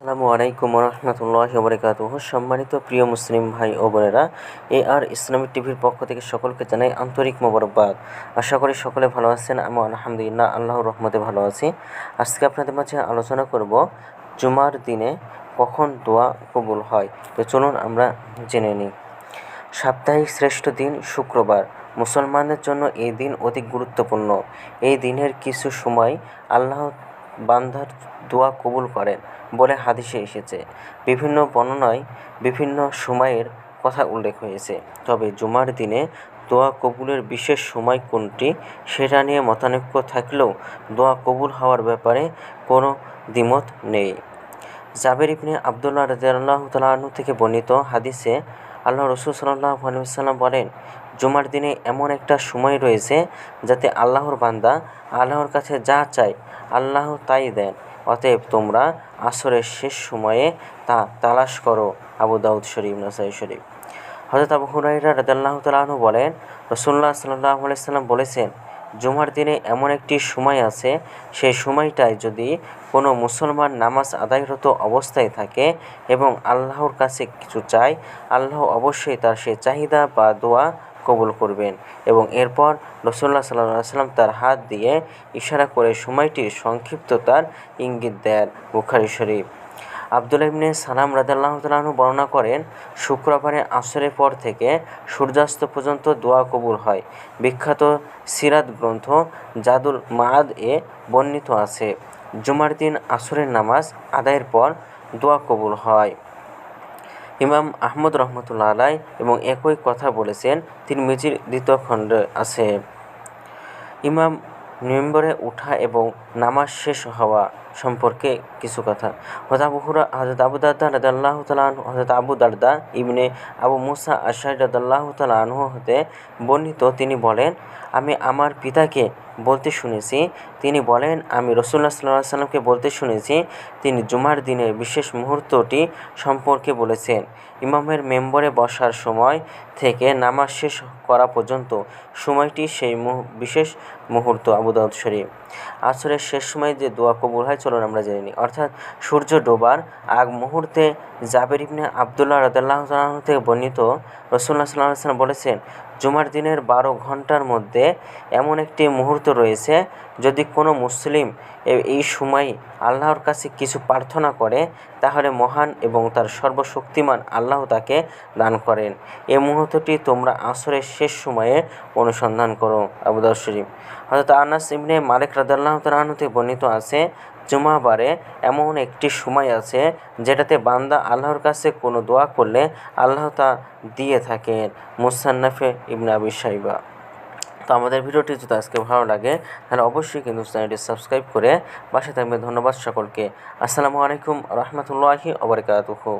আসসালামু আলাইকুম রহমতুল্লাহ বরকাত সম্মানিত প্রিয় মুসলিম ভাই ও বোনেরা, এ আর ইসলামিক টিভির পক্ষ থেকে সকলকে জানাই আন্তরিক মোবারকবাদ। আশা করি সকলে ভালো আছেন আমি আলহামদুলিল্লাহ আল্লাহ রহমতে ভালো আছি। আজকে আপনাদের মাঝে আলোচনা করব জুমার দিনে কখন দোয়া কবুল হয়। তো চলুন আমরা জেনে নিই। সাপ্তাহিক শ্রেষ্ঠ দিন শুক্রবার। মুসলমানদের জন্য এই দিন অতি গুরুত্বপূর্ণ। এই দিনের কিছু সময় আল্লাহ বান্দার দোয়া কবুল করেন বলে হাদিসে এসেছে। বিভিন্ন বর্ণনায় বিভিন্ন সময়ের কথা উল্লেখ হয়েছে। তবে জুমার দিনে দোয়া কবুলের বিশেষ সময় কোনটি সেটা নিয়ে মতানৈক্য থাকলেও দোয়া কবুল হওয়ার ব্যাপারে কোনো দ্বিমত নেই। জাবের ইবনে আবদুল্লাহ রাজিয়াল্লাহ তালু থেকে বর্ণিত হাদিসে আল্লাহ রসুল সাল্লাহ আলহিসাল্লাম বলেন, জুমার দিনে এমন একটা সময় রয়েছে যাতে আল্লাহর বান্দা আল্লাহর কাছে যা চায় আল্লাহ তাই দেন। অতএব তোমরা আসরের শেষ সময়ে তা তালাশ করো। আবু দাউদ শরীফ, নাসাই শরীফ। হজরত আবু হুরাইরা রাদাল্লাহ তালাহু বলেন রসুল্লাহ সাল্লাহ আলাইসাল্লাম বলেছেন জুমার দিনে এমন একটি সময় আছে, সেই সময়টায় যদি কোনো মুসলমান নামাজ আদায়রত অবস্থায় থাকে এবং আল্লাহর কাছে কিছু চায়, আল্লাহ অবশ্যই তার সে চাহিদা বা দোয়া কবুল করবেন এবং এরপর রসুল্লাহ সাল্লাহ সাল্লাম তার হাত দিয়ে ইশারা করে সময়টির সংক্ষিপ্ততার ইঙ্গিত দেন বুখারি শরীফ। আবদুল্লা ইবনে সালাম রাদাল্লাহ তালু বর্ণনা করেন শুক্রবারে আসরের পর থেকে সূর্যাস্ত পর্যন্ত দোয়া কবুল হয়। বিখ্যাত সিরাত গ্রন্থ জাদুল মাদ এ বর্ণিত আছে। জুমার দিন আসরের নামাজ আদায়ের পর দোয়া কবুল হয়। ইমাম আহমদ রহমতুল্লাহ আলাই এবং একই কথা বলেছেন তিনি তিরমিজির দ্বিতীয় খণ্ডে আছে। ইমাম নভেম্বরে উঠা এবং নামাজ শেষ হওয়া সম্পর্কে কিছু কথা। হজরত আবু হজরত আবু দাদা রাদাল্লাহ তালাহ হজরত আবু দারদা ইবনে আবু মুসা আশাই রাদাল্লাহ তালাহ হতে বর্ণিত। তিনি বলেন, আমি আমার পিতাকে বলতে শুনেছি, তিনি বলেন, আমি রসুল্লাহ সাল্লাহ সাল্লামকে বলতে শুনেছি, তিনি জুমার দিনের বিশেষ মুহূর্তটি সম্পর্কে বলেছেন। ইমামের মেম্বরে বসার সময় থেকে নামাজ শেষ করা পর্যন্ত সময়টি সেই বিশেষ মুহূর্ত আবু দাউদ শরীফ। আসরের শেষ সময় যে দোয়া কবুল হয়, চলুন আমরা জেনে নিই। অর্থাৎ সূর্য ডোবার আগ মুহূর্তে জাবের ইবনে আবদুল্লাহ রদাল্লাহ থেকে বর্ণিত রসুল্লাহ সাল্লাহ সাল্লাম বলেছেন জুমার দিনের বারো ঘণ্টার মধ্যে এমন একটি মুহূর্ত রয়েছে, যদি কোনো মুসলিম এই সময় আল্লাহর কাছে কিছু প্রার্থনা করে, তাহলে মহান এবং তার সর্বশক্তিমান আল্লাহ তাকে দান করেন। এই মুহূর্তটি তোমরা আসরের শেষ সময়ে অনুসন্ধান করো আবুদাউ শরীফ। হয়তো আনাস ইবনে মালিক রাদাল্লাহ তালাহন থেকে বর্ণিত আছে জুমাবারে এমন একটি সময় আছে যেটাতে বান্দা আল্লাহর কাছে কোনো দোয়া করলে আল্লাহ তা দিয়ে থাকেন মুসান্নাফে ইবনে আবি সাইবা তো আমাদের ভিডিওটি যদি আজকে ভালো লাগে, তাহলে অবশ্যই কিন্তু চ্যানেলটি সাবস্ক্রাইব করে পাশে থাকবে ধন্যবাদ সকলকে। আসসালামু আলাইকুম রহমতুল্লাহি ওবরকাতুহু